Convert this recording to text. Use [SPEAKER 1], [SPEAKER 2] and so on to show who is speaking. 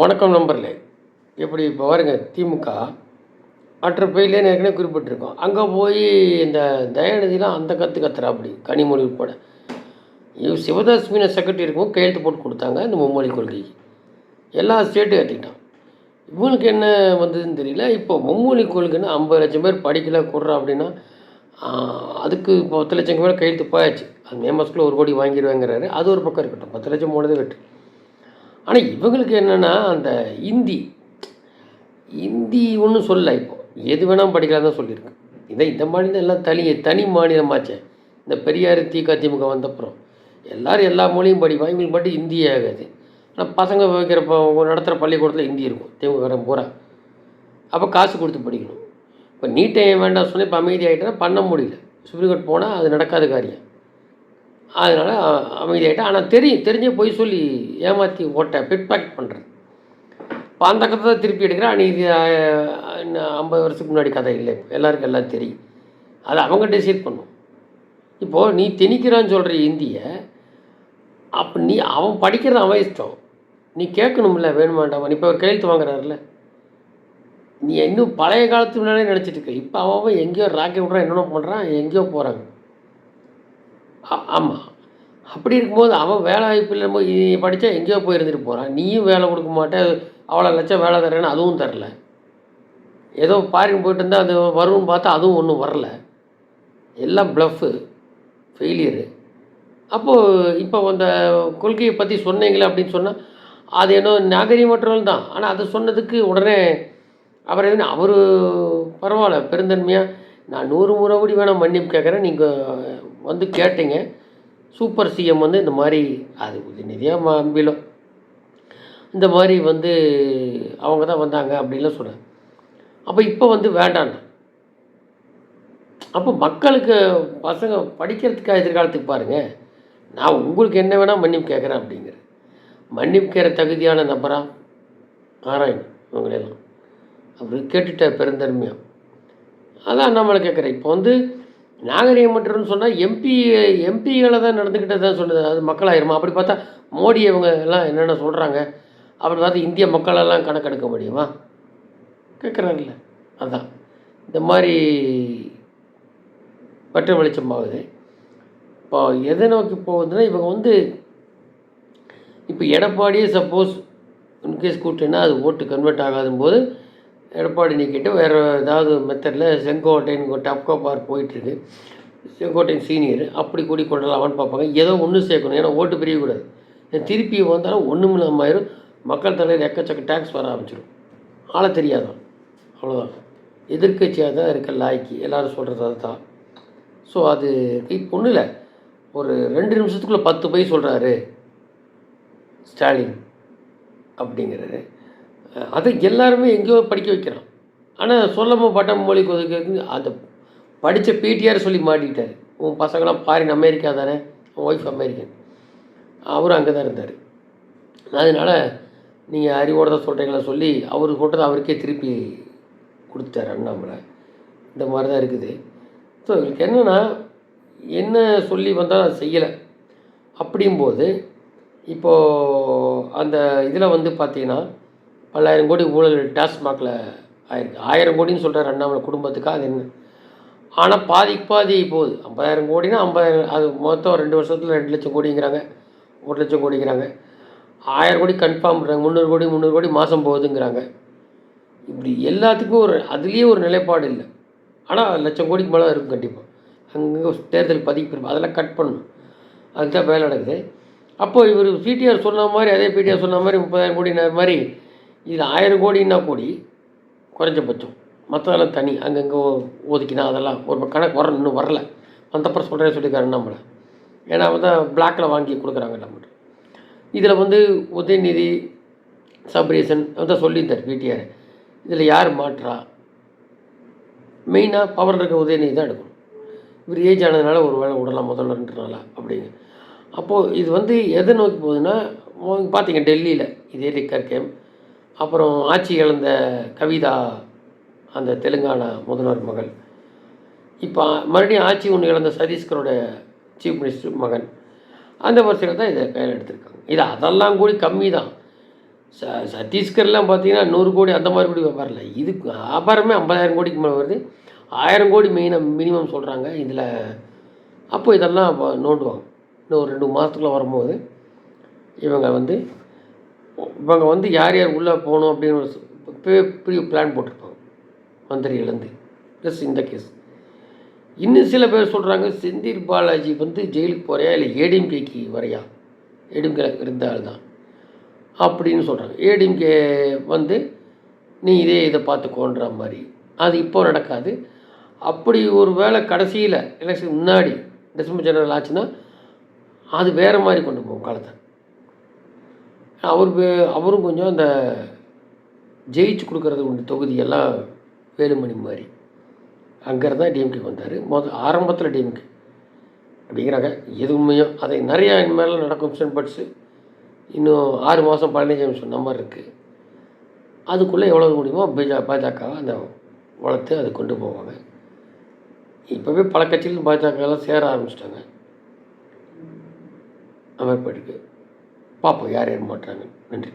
[SPEAKER 1] வணக்கம் நம்பர்ல எப்படி இப்போ பாருங்க திமுக மற்ற பயிலேன்னு ஏற்கனவே குறிப்பிட்டிருக்கோம். அங்கே போய் இந்த தயாநிதிலாம் அந்த கற்று கத்துறா அப்படி கனிமொழி உட்பட இவ் சிவதாஸ் மீன செக்ரட்டரி இருக்கும் கையெழுத்து போட்டு கொடுத்தாங்க இந்த மும்மொழி கொள்கைக்கு. எல்லா ஸ்டேட்டும் ஏற்றிக்கிட்டான் இவங்களுக்கு என்ன வந்ததுன்னு தெரியல. இப்போ மும்மொழி கொள்கைன்னு ஐம்பது லட்சம் பேர் படிக்கல கொடுறா அப்படின்னா அதுக்கு இப்போ பத்து லட்சம் பேர் கையெழுத்து போயாச்சு. அது மே மாதத்துக்குள்ள ஒரு கோடி வாங்கிடுவேங்கிறாரு. அது ஒரு பக்கம் இருக்கட்டும். பத்து லட்சம் போனதே வெட்டு ஆனால் இவங்களுக்கு என்னென்னா அந்த இந்தி இந்தி ஒன்றும் சொல்லலை இப்போ. எது வேணால் படிக்கலாம் தான் சொல்லியிருக்கேன் இதை இந்த மாநிலம் எல்லாம் தனி தனி மாநிலமாச்சே. இந்த பெரியார் திக திமுக வந்தப்புறம் எல்லாரும் எல்லா மொழியும் படிப்பான் இவங்களுக்கு மட்டும் இந்தியே ஆகாது. ஆனால் பசங்க வைக்கிற நடத்துகிற பள்ளிக்கூடத்தில் ஹிந்தி இருக்கும். திமுக பூரா. அப்போ காசு கொடுத்து படிக்கணும். இப்போ நீட்டை வேண்டாம் சொன்னால் இப்போ அமைதியாகிட்டேன்னா பண்ண முடியல. சுப்ரீம் கோர்ட் போனால் அது நடக்காத காரியம். அதனால் அமைதியாகிட்டேன் ஆனால் தெரியும் தெரிஞ்சே போய் சொல்லி ஏமாற்றி ஓட்ட பிட் பேக் பண்ணுறேன் இப்போ அந்த கதை தான் திருப்பி எடுக்கிறேன். ஆனால் இது இன்னும் ஐம்பது வருஷத்துக்கு முன்னாடி கதை இல்லை. இப்போ எல்லாருக்கும் எல்லாம் தெரியும். அது அவங்க டிசைட் பண்ணும். இப்போது நீ திணிக்கிறான்னு சொல்கிற இந்திய அப்போ நீ அவன் படிக்கிறது அவன் இஷ்டம். நீ கேட்கணும்ல வேணுமா நீ இப்போ ஒரு கையெழுத்து வாங்குறாருல. நீ இன்னும் பழைய காலத்து முன்னாடியே நினச்சிட்டு இருக்க. இப்போ அவன் அவன் எங்கேயோ ராக்கெட் விட்றான் என்னென்ன பண்ணுறான் எங்கேயோ போகிறாங்க ஆமாம் அப்படி இருக்கும்போது அவன் வேலை வாய்ப்பு இல்லை நீ படித்தா எங்கேயோ போய் இருந்துட்டு போகிறான் நீயும் வேலை கொடுக்க மாட்டேன் அவ்வளோ லட்சம் வேலை தரேன்னு அதுவும் தரல. ஏதோ பாரின் போயிட்டு இருந்தால் அது வரும்னு பார்த்தா அதுவும் ஒன்றும் வரல. எல்லாம் ப்ளஃப்பு ஃபெயிலியரு அப்போது இப்போ அந்த கொள்கையை பற்றி சொன்னீங்களே அப்படின்னு சொன்னால் அது என்ன நாகரிகமற்றவர்கள் தான். ஆனால் அதை சொன்னதுக்கு உடனே அவர் என்ன அவர் பரவாயில்ல பெருந்தன்மையாக நான் நூறு முறை கூடி வேணால் மன்னிப்பு கேட்குறேன் நீங்கள் வந்து கேட்டீங்க. சூப்பர் சிஎம் வந்து இந்த மாதிரி அது உதயநிதியாக அம்பிலும் இந்த மாதிரி வந்து அவங்க தான் வந்தாங்க அப்படின்லாம் சொன்னாங்க. அப்போ இப்போ வந்து வேண்டான்னு அப்போ மக்களுக்கு பசங்க படிக்கிறதுக்காக எதிர்காலத்துக்கு பாருங்கள் நான் உங்களுக்கு என்ன வேணால் மன்னிப்பு கேட்குறேன் அப்படிங்கிற மன்னிப்பு கேட்குற தகுதியான நபரா? ஆராயணும் இவங்களெல்லாம். அவர் கேட்டுட்ட பெருந்தன்மையாக அதான் நம்மளை கேட்குறேன். இப்போ வந்து நாகரிகமற்றன்னு சொன்னால் எம்பி எம்பிகளை தான் நடந்துக்கிட்டே தான் சொல்லுது. அது மக்களாயிருமா? அப்படி பார்த்தா மோடி இவங்க எல்லாம் என்னென்ன சொல்கிறாங்க அப்படி பார்த்தா இந்திய மக்களெல்லாம் கணக்கெடுக்க முடியுமா? கேட்குறாங்கல்ல அதான். இந்த மாதிரி பற்ற வெளிச்சமாகுது. இப்போ எதை நோக்கி போகுதுன்னா இவங்க வந்து இப்போ எடப்பாடியே சப்போஸ் இன்கேஸ் கூட்டுன்னா அது ஓட்டு கன்வெர்ட் ஆகாதும் போது எடப்பாடி நீக்கிட்டு வேறு ஏதாவது மெத்தடில் செங்கோட்டையன் டப்கோ பார் போயிட்டுருக்கு. செங்கோட்டையன் சீனியர் அப்படி கூடி கொண்டலாமான்னு பார்ப்பாங்க. ஏதோ ஒன்று சேர்க்கணும். ஏன்னா ஓட்டு பிரியக்கூடாது. திருப்பி வந்தாலும் ஒன்றும் இல்லாமல் ஆயிரும் மக்கள் தலையில் எக்கச்சக்க டேக்ஸ் வர ஆரம்பிச்சிடும் ஆள தெரியாதான் அவ்வளோதான் எதிர்க்கட்சியாக தான் இருக்க லாய்க்கு. எல்லோரும் சொல்கிறது அதுதான். ஸோ அது இப்போ ஒன்றும் இல்லை. ஒரு ரெண்டு நிமிஷத்துக்குள்ளே பத்து பை சொல்கிறாரு ஸ்டாலின் அப்படிங்கிறாரு. அதை எல்லாருமே எங்கேயோ படிக்க வைக்கிறான். ஆனால் சொல்லமோ பட்டம் மொழி கொதிக்கிறது அந்த படித்த பிடிஆர் சொல்லி மாட்டிக்கிட்டார். உன் பசங்களாம் ஃபாரின் அமெரிக்கா தானே? உன் ஒய்ஃப் அமெரிக்கன் அவரும் அங்கே தான் இருந்தார். அதனால் நீங்கள் அறிவோட தான் சொல்கிறீங்களா சொல்லி அவர் சொல்கிறத அவருக்கே திருப்பி கொடுத்துட்டார் அண்ணாமலை. இந்த மாதிரி தான் இருக்குது. ஸோ இவங்களுக்கு என்னென்னா என்ன சொல்லி வந்தால் அதை செய்யலை. அப்படிங்கும்போது இப்போது அந்த இதில் வந்து பார்த்தீங்கன்னா பல்லாயிரம் கோடி ஊழல் டாஸ்மாகில் ஆயிருக்கு. ஆயிரம் கோடின்னு சொல்கிறார் அண்ணாமலை குடும்பத்துக்காக அது என்ன? ஆனால் பாதிக்கு பாதி போகுது. ஐம்பதாயிரம் கோடினா ஐம்பதாயிரம் அது மொத்தம் ரெண்டு வருஷத்தில் ரெண்டு லட்சம் கோடிங்கிறாங்க. ஒரு லட்சம் கோடிங்கிறாங்க. ஆயிரம் கோடி கன்ஃபார்ம் பண்ணுறாங்க முந்நூறு கோடி முந்நூறு கோடி மாதம் போகுதுங்கிறாங்க. இப்படி எல்லாத்துக்கும் ஒரு அதுலேயே ஒரு நிலைப்பாடு இல்லை. ஆனால் லட்சம் கோடிக்கு மேலே இருக்கும் கண்டிப்பாக அங்கே தேர்தல் பதிவு அதெல்லாம் கட் பண்ணணும். அதுதான் வேலை நடக்குது. அப்போது இவர் பிடிஆர் சொன்ன மாதிரி அதே பிடிஆர் சொன்ன மாதிரி முப்பதாயிரம் கோடின மாதிரி இது ஆயிரம் கோடின்னா கோடி குறைஞ்சபட்சம் மற்றதெல்லாம் தனி அங்கங்கே ஒதுக்கினா அதெல்லாம் ஒரு கணக்கு வர இன்னும் வரல. வந்தப்பறம் சொல்கிறேன் சொல்லியிருக்காரு நம்மளை ஏன்னா வந்து பிளாக்கில் வாங்கி கொடுக்குறாங்க நம்மகிட்ட இதில் வந்து உதயநிதி சப்ரீசன் வந்து சொல்லியிருந்தார் பிடிஆர் இதில் யார் மாற்றா? மெயினாக பவர் இருக்க உதயநிதி தான் எடுக்கணும். இவர் ஏஜ் ஆனதுனால ஒரு வேளை விடலாம் முதல்ல ரெண்டு அப்படிங்க அப்போது இது வந்து எதை நோக்கி போகுதுன்னா பார்த்தீங்க டெல்லியில் இதே லிக்கர் கேம் அப்புறம் ஆட்சி இழந்த கவிதா அந்த தெலுங்கானா முதல்வர் மகள். இப்போ மறுபடியும் ஆட்சி ஒன்று இழந்த சதீஷ்கரோட சீஃப் மினிஸ்டர் மகன். அந்த வரிசையில் தான் இதை கையில் எடுத்திருக்காங்க. இது அதெல்லாம் கூடி கம்மி தான். ச சத்தீஸ்கர்லாம் பார்த்தீங்கன்னா நூறு கோடி அந்த மாதிரி கூட வியாபாரம் இல்லை. இதுக்கு வியாபாரமே ஐம்பதாயிரம் கோடிக்கு மேலே வருது. ஆயிரம் கோடி மெயினாக மினிமம் சொல்கிறாங்க இதில் அப்போ இதெல்லாம் நோண்டுவாங்க. இன்னும் ஒரு ரெண்டு மாதத்துக்குள்ளே வரும்போது இவங்க வந்து இவங்க வந்து யார் யார் உள்ளே போகணும் அப்படின்னு ஒரு பெரிய பிளான் போட்டிருப்பாங்க. மந்திரியிலேருந்து ப்ளஸ் இந்த கேஸ் இன்னும் சில பேர் சொல்கிறாங்க செந்தில் பாலாஜி வந்து ஜெயிலுக்கு போகிறியா இல்லை ஏடிஎம்கேக்கு வரையா? ஏடிஎம்கே இருந்தால் தான் அப்படின்னு சொல்கிறாங்க ஏடிஎம்கே வந்து நீ இதே இதை பார்த்துக்கோன்ற மாதிரி. அது இப்போ நடக்காது. அப்படி ஒரு வேளை கடைசியில் எலெக்ஷன் முன்னாடி டிசம்பர் ஜெனரல் ஆச்சுன்னா அது வேறு மாதிரி கொண்டு போகும் காலத்தை. அவர் அவரும் கொஞ்சம் அந்த ஜெயிச்சு கொடுக்கறது உண்டு தொகுதியெல்லாம் வேலுமணி மாதிரி. அங்கேருந்து தான் டிஎம்கே வந்தார். மொத ஆரம்பத்தில் டிஎம்கே அப்படிங்கிறாங்க. எதுவுமே அதை நிறையா இனிமேல் நடக்கும் பட்ஸு இன்னும் ஆறு மாதம் பதினஞ்சு சொன்ன மாதிரி இருக்குது அதுக்குள்ளே எவ்வளோ முடியுமோ பிஜா பாஜகவை அந்த வளர்த்து அதை கொண்டு போவாங்க. இப்போவே பல கட்சிகளும் பாஜகலாம் சேர ஆரம்பிச்சிட்டாங்க. அமைப்பு பார்ப்போம் யார் யார் மாட்டாங்க நன்றி.